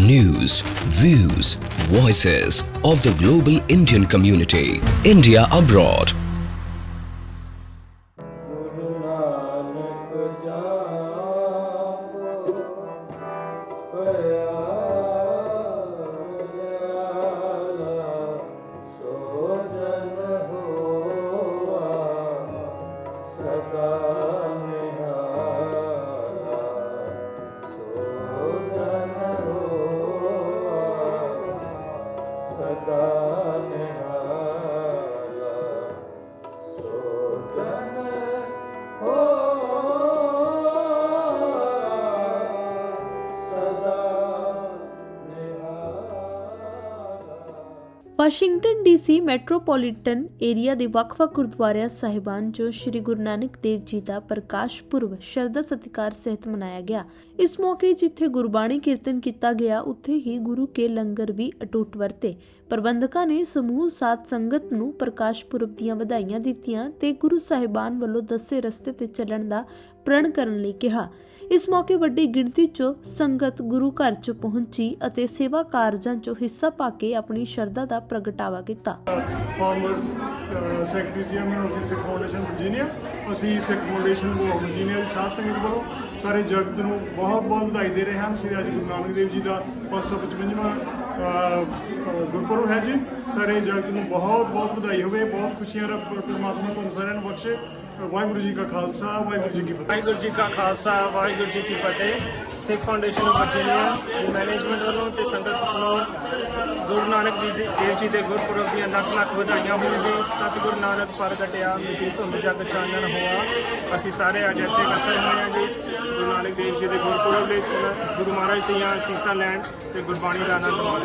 News, views, voices of the global Indian community. India abroad. Washington DC metropolitan area ਦੇ ਵੱਖ-ਵੱਖ ਗੁਰਦੁਆਰਿਆਂ ਸਾਹਿਬਾਨ 'ਚ ਸ੍ਰੀ ਗੁਰੂ ਨਾਨਕ ਦੇਵ ਜੀ ਦਾ ਪ੍ਰਕਾਸ਼ ਪੁਰਬ ਸ਼ਰਧਾ ਸਤਿਕਾਰ ਸਹਿਤ ਮਨਾਇਆ ਗਿਆ। ਇਸ ਮੌਕੇ ਜਿੱਥੇ ਗੁਰਬਾਣੀ ਕੀਰਤਨ ਕੀਤਾ ਗਿਆ, ਉੱਥੇ ਹੀ ਗੁਰੂ ਕੇ ਲੰਗਰ ਵੀ ਅਟੁੱਟ ਵਰਤੇ। ਪ੍ਰਬੰਧਕਾਂ ਨੇ ਸਮੂਹ ਸਾਥ ਸੰਗਤ ਨੂੰ ਪ੍ਰਕਾਸ਼ ਪੁਰਬ ਦੀਆਂ ਵਧਾਈਆਂ ਦਿੱਤੀਆਂ ਤੇ ਗੁਰੂ ਸਾਹਿਬਾਨ ਵੱਲੋਂ ਦੱਸੇ ਰਸਤੇ ਤੇ ਚੱਲਣ ਦਾ ਪ੍ਰਣ ਕਰਨ ਲਈ ਕਿਹਾ। ਇਸ ਮੌਕੇ ਵੱਡੀ ਗਿਣਤੀ 'ਚ ਸੰਗਤ ਗੁਰੂ ਘਰ 'ਚ ਪਹੁੰਚੀ ਅਤੇ ਸੇਵਾ ਕਾਰਜਾਂ 'ਚ ਹਿੱਸਾ ਪਾ ਕੇ ਆਪਣੀ ਸ਼ਰਧਾ ਦਾ ਪ੍ਰਗਟਾਵਾ ਕੀਤਾ। Former secretary chairman of the Sikh foundation Virginia ਅਸੀਂ ਸਿੱਖ ਫਾਊਂਡੇਸ਼ਨ ਆਫ ਵਰਜੀਨੀਆ ਦੀ ਸਾਧ ਸੰਗਤ ਵੱਲੋਂ ਸਾਰੇ ਜਗਤ ਨੂੰ ਬਹੁਤ ਬਹੁਤ ਵਧਾਈ ਦੇ ਰਹੇ ਹਾਂ। ਸ੍ਰੀ ਅੱਜ ਗੁਰੂ ਨਾਨਕ ਦੇਵ ਜੀ ਦਾ 555ਵਾਂ ਗੁਰਪੁਰਬ ਹੈ ਜੀ। ਸਾਰੇ ਜਗਤ ਨੂੰ ਬਹੁਤ ਬਹੁਤ ਵਧਾਈ ਹੋਵੇ। ਬਹੁਤ ਖੁਸ਼ੀਆਂ ਰੱਬ ਪਰਮਾਤਮਾ ਤੁਹਾਨੂੰ ਸਾਰਿਆਂ ਨੂੰ ਬਖਸ਼ੇ। ਵਾਹਿਗੁਰੂ ਜੀ ਕਾ ਖਾਲਸਾ, ਵਾਹਿਗੁਰੂ ਜੀ ਕੀ ਫਤਿਹ। ਵਾਹਿਗੁਰੂ ਜੀ ਕਾ ਖਾਲਸਾ, ਵਾਹਿਗੁਰੂ ਜੀ ਕੀ ਫਤਿਹ। ਸਿੱਖ ਫਾਊਂਡੇਸ਼ਨ ਆਫ ਵਰਜੀਨੀਆ ਦੀ ਮੈਨੇਜਮੈਂਟ ਵੱਲੋਂ ਤੇ ਸੰਗਤ ਵੱਲੋਂ ਗੁਰੂ ਨਾਨਕ ਦੇਵ ਜੀ ਦੇ ਗੁਰਪੁਰਬ ਦੀਆਂ ਲੱਖ ਲੱਖ ਵਧਾਈਆਂ ਹੋਣ ਜੀ ਸਤਿਗੁਰੂ ਨਾਨਕ ਪ੍ਰਗਟਿਆ ਮਿਜੀ ਧੁੰਦ ਜਗ ਚਾਨਣ ਹੋਆ। ਅਸੀਂ ਸਾਰੇ ਅੱਜ ਇੱਥੇ ਇਕੱਠੇ ਹੋਏ ਹਾਂ ਜੀ। ਗੁਰੂ ਨਾਨਕ ਦੇਵ ਜੀ ਦੇ ਗੁਰਪੁਰਬ ਲਈ ਗੁਰੂ ਮਹਾਰਾਜ ਦੀਆਂ ਅਸੀਸਾਂ ਲੈਣ ਤੇ ਗੁਰਬਾਣੀ ਦਾ ਆਨੰਦ ਮਾਣਨ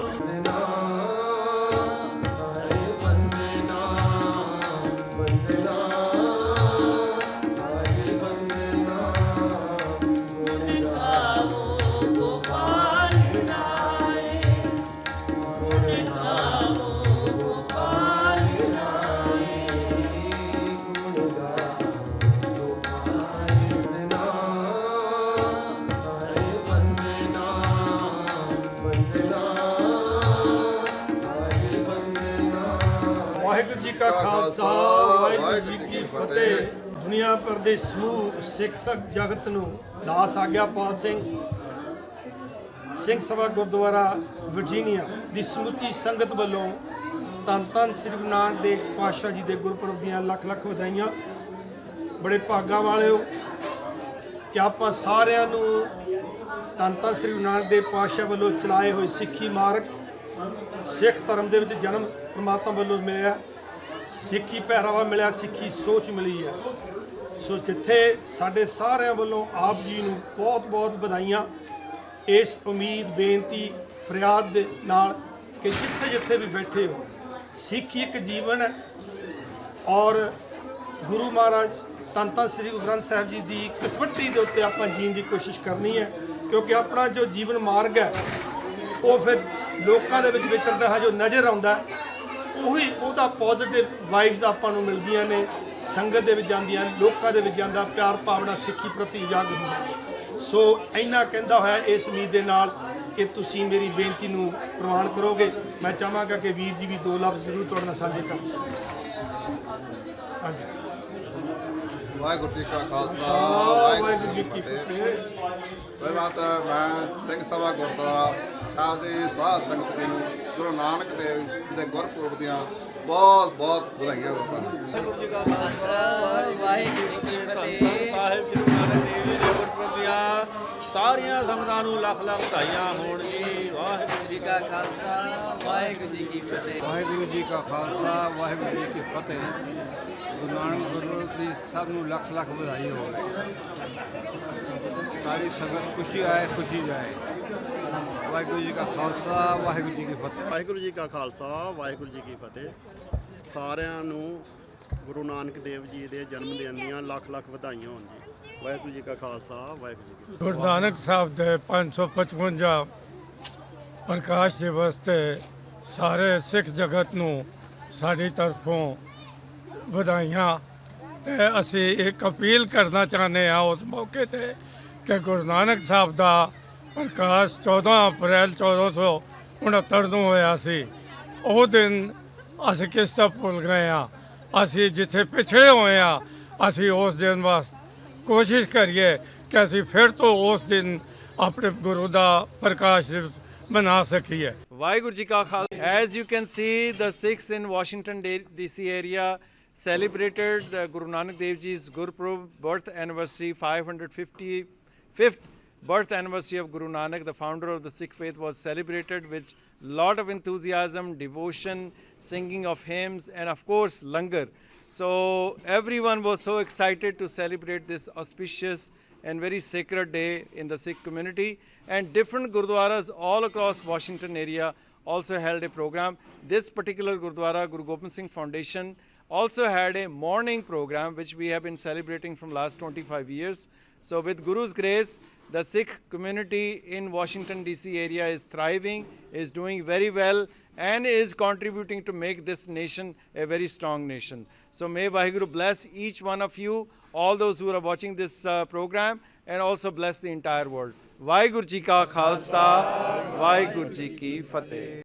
ਵਾਹਿਗੁਰੂ ਜੀ ਕਾ ਖਾਲਸਾ ਵਾਹਿਗੁਰੂ ਜੀ ਕੀ ਫਤਿਹ। ਦੁਨੀਆ ਭਰ ਦੇ ਸਮੂਹ ਸਿੱਖ ਸਕ ਜਗਤ ਨੂੰ ਦਾਸ ਆਗਿਆਪਾਲ ਸਿੰਘ ਸਿੰਘ ਸਭਾ ਗੁਰਦੁਆਰਾ ਵਰਜੀਨੀਆ ਦੀ ਸਮੁੱਚੀ ਸੰਗਤ ਵੱਲੋਂ ਧੰਨ ਧੰਨ ਸ੍ਰੀ ਗੁਰੂ ਨਾਨਕ ਦੇਵ ਪਾਤਸ਼ਾਹ ਜੀ ਦੇ ਗੁਰਪੁਰਬ ਦੀਆਂ ਲੱਖ ਲੱਖ ਵਧਾਈਆਂ। ਬੜੇ ਭਾਗਾਂ ਵਾਲਿਓ ਕਿ ਆਪਾਂ ਸਾਰਿਆਂ ਨੂੰ ਧੰਨ ਧੰਨ ਸ੍ਰੀ ਗੁਰੂ ਨਾਨਕ ਦੇਵ ਪਾਤਸ਼ਾਹ ਵੱਲੋਂ ਚਲਾਏ ਹੋਏ ਸਿੱਖੀ ਮਾਰਗ ਸਿੱਖ ਧਰਮ ਦੇ ਵਿੱਚ ਜਨਮ ਪ੍ਰਮਾਤਮਾ ਵੱਲੋਂ ਮਿਲਿਆ ਸਿੱਖੀ ਪਹਿਰਾਵਾ ਮਿਲਿਆ, ਸਿੱਖੀ ਸੋਚ ਮਿਲੀ ਹੈ। ਸੋ ਜਿੱਥੇ ਸਾਡੇ ਸਾਰਿਆਂ ਵੱਲੋਂ ਆਪ ਜੀ ਨੂੰ ਬਹੁਤ-ਬਹੁਤ ਵਧਾਈਆਂ। ਇਸ ਉਮੀਦ, ਬੇਨਤੀ, ਫਰਿਆਦ ਦੇ ਨਾਲ ਕਿ ਜਿੱਥੇ-ਜਿੱਥੇ ਵੀ ਬੈਠੇ ਹੋ, ਸਿੱਖੀ ਇੱਕ ਜੀਵਨ ਹੈ। ਔਰ ਗੁਰੂ ਮਹਾਰਾਜ ਧੰਨ ਸ੍ਰੀ ਗੁਰੂ ਗ੍ਰੰਥ ਸਾਹਿਬ ਜੀ ਦੀ ਕਿਸਮਤੀ ਦੇ ਉੱਤੇ ਆਪਾਂ ਜੀਣ ਦੀ ਕੋਸ਼ਿਸ਼ ਕਰਨੀ ਹੈ। ਕਿਉਂਕਿ ਆਪਣਾ ਜੋ ਜੀਵਨ ਮਾਰਗ ਹੈ, ਉਹ ਫਿਰ ਲੋਕਾਂ ਦੇ ਵਿੱਚ ਵਿਚਰਦਾ ਹੈ, ਜੋ ਨਜ਼ਰ ਆਉਂਦਾ ਉਹੀ ਉਹਦਾ ਪੋਜ਼ਿਟਿਵ ਵਾਈਬਸ ਆਪਾਂ ਨੂੰ ਮਿਲਦੀਆਂ ਨੇ, ਸੰਗਤ ਦੇ ਵਿੱਚ ਜਾਂਦੀਆਂ, ਲੋਕਾਂ ਦੇ ਵਿੱਚ ਜਾਂਦਾ, ਪਿਆਰ ਭਾਵਨਾ ਸਿੱਖੀ ਪ੍ਰਤੀ ਉਜਾਗਰ ਹੁੰਦਾ। ਸੋ ਇੰਨਾ ਕਹਿੰਦਾ ਹੋਇਆ ਇਸ ਉਮੀਦ ਦੇ ਨਾਲ ਕਿ ਤੁਸੀਂ ਮੇਰੀ ਬੇਨਤੀ ਨੂੰ ਪ੍ਰਵਾਨ ਕਰੋਗੇ। ਮੈਂ ਚਾਹਾਂਗਾ ਕਿ ਵੀਰ ਜੀ ਵੀ ਦੋ ਲਫ਼ਜ਼ ਜ਼ਰੂਰ ਤੁਹਾਡੇ ਨਾਲ ਸਾਂਝੇ ਕਰਨ। ਹਾਂਜੀ। ਵਾਹਿਗੁਰੂ ਜੀ ਕਾ ਖਾਲਸਾ ਵਾਹਿਗੁਰੂ ਜੀ ਕੀ ਫਤਿਹ। ਪਹਿਲਾਂ ਤਾਂ ਮੈਂ ਸਿੰਘ ਸਭਾ ਗੁਰਦੁਆਰਾ ਸਾਹਿਬ ਦੀ ਸਾਧ ਸੰਗਤ ਜੀ ਨੂੰ ਗੁਰੂ ਨਾਨਕ ਦੇਵ ਜੀ ਦੇ ਗੁਰਪੁਰਬ ਦੀਆਂ ਬਹੁਤ ਬਹੁਤ ਵਧਾਈਆਂ ਦਿੰਦਾ। ਵਾਹਿਗੁਰੂ ਜੀ ਕੀ ਫਤਿਹ। ਸਾਹਿਬ ਜੀ ਨਾਨਕ ਦੇਵ ਜੀ ਦੇ ਗੁਰਪੁਰਬ ਦੀਆਂ ਸਾਰੀਆਂ ਸੰਗਤਾਂ ਨੂੰ ਲੱਖ ਲੱਖ ਵਧਾਈਆਂ ਹੋਣ ਜੀ। ਵਾਹਿਗੁਰੂ ਜੀ ਕਾ ਖਾਲਸਾ ਵਾਹਿਗੁਰੂ ਜੀ ਕੀ ਫਤਿਹ। ਵਾਹਿਗੁਰੂ ਜੀ ਕਾ ਖਾਲਸਾ ਵਾਹਿਗੁਰੂ ਜੀ ਕੀ ਫਤਿਹ। ਗੁਰੂ ਨਾਨਕ ਗੁਰਪੁਰਬ ਦੀ ਸਭ ਨੂੰ ਲੱਖ ਲੱਖ ਵਧਾਈ ਹੋਵੇ। ਸਾਰੀ ਸੰਗਤ ਖੁਸ਼ੀ ਆਏ ਖੁਸ਼ੀ ਜਾਏ। ਵਾਹਿਗੁਰੂ ਜੀ ਕਾ ਖਾਲਸਾ ਵਾਹਿਗੁਰੂ ਜੀ ਕੀ ਫਤਿਹ। ਵਾਹਿਗੁਰੂ ਜੀ ਕਾ ਖਾਲਸਾ ਵਾਹਿਗੁਰੂ ਜੀ ਕੀ ਫਤਿਹ। ਸਾਰਿਆਂ ਨੂੰ ਗੁਰੂ ਨਾਨਕ ਦੇਵ ਜੀ ਦੇ ਜਨਮ ਦਿਨ ਦੀਆਂ ਲੱਖ ਲੱਖ ਵਧਾਈਆਂ ਹੋਣ ਜੀ। ਵਾਹਿਗੁਰੂ ਜੀ ਕਾ ਖਾਲਸਾ ਵਾਹਿਗੁਰੂ ਜੀ ਕੀ ਫਤਿਹ। ਗੁਰੂ ਨਾਨਕ ਸਾਹਿਬ ਦੇ 555 ਪ੍ਰਕਾਸ਼ ਦਿਵਸ ਤੇ ਸਾਰੇ ਸਿੱਖ ਜਗਤ ਨੂੰ ਸਾਡੀ ਤਰਫੋਂ ਵਧਾਈਆਂ। ਤੇ ਅਸੀਂ ਇੱਕ ਅਪੀਲ ਕਰਨਾ ਚਾਹੁੰਦੇ ਹਾਂ ਉਸ ਮੌਕੇ ਤੇ ਕਿ ਗੁਰੂ ਨਾਨਕ ਸਾਹਿਬ ਦਾ ਪ੍ਰਕਾਸ਼ 14 ਅਪ੍ਰੈਲ 1469 ਨੂੰ ਹੋਇਆ ਸੀ। ਉਹ ਦਿਨ ਅਸੀਂ ਕਿਸ ਤਰ੍ਹਾਂ ਭੁੱਲ ਗਏ ਆ ਅਸੀਂ ਜਿੱਥੇ ਪਿਛੜੇ ਹੋਏ ਆ ਅਸੀਂ ਉਸ ਦਿਨ ਵਾਸਤੇ ਕੋਸ਼ਿਸ਼ ਕਰੀਏ ਕਿ ਅਸੀਂ ਫਿਰ ਤੋਂ ਉਸ ਦਿਨ ਆਪਣੇ ਗੁਰੂ ਦਾ ਪ੍ਰਕਾਸ਼ ਦਿਵਸ ਮਨਾ ਸਕੀਏ। ਵਾਹਿਗੁਰੂ ਜੀ ਕਾ Khalsa. As you can see the Sikhs in Washington DC area celebrated the Guru Nanak Dev Ji's Gurpurab birth anniversary 555th birth anniversary of Guru Nanak the founder of the Sikh faith was celebrated with lot of enthusiasm devotion singing of hymns and of course langar so everyone was so excited to celebrate this auspicious and very sacred day in the Sikh community. And different gurdwaras all across Washington area also held a program. This particular gurdwara, Guru Gobind Singh Foundation, also had a morning program which we have been celebrating from last 25 years. So with Guru's grace, the Sikh community in Washington DC area is thriving, is doing very well and is contributing to make this nation a very strong nation. So may Vaheguru bless each one of you, all those who are watching this uh, program and also bless the entire world. Vaheguru Ji Ka Khalsa, Vaheguru Ji Ki Fateh.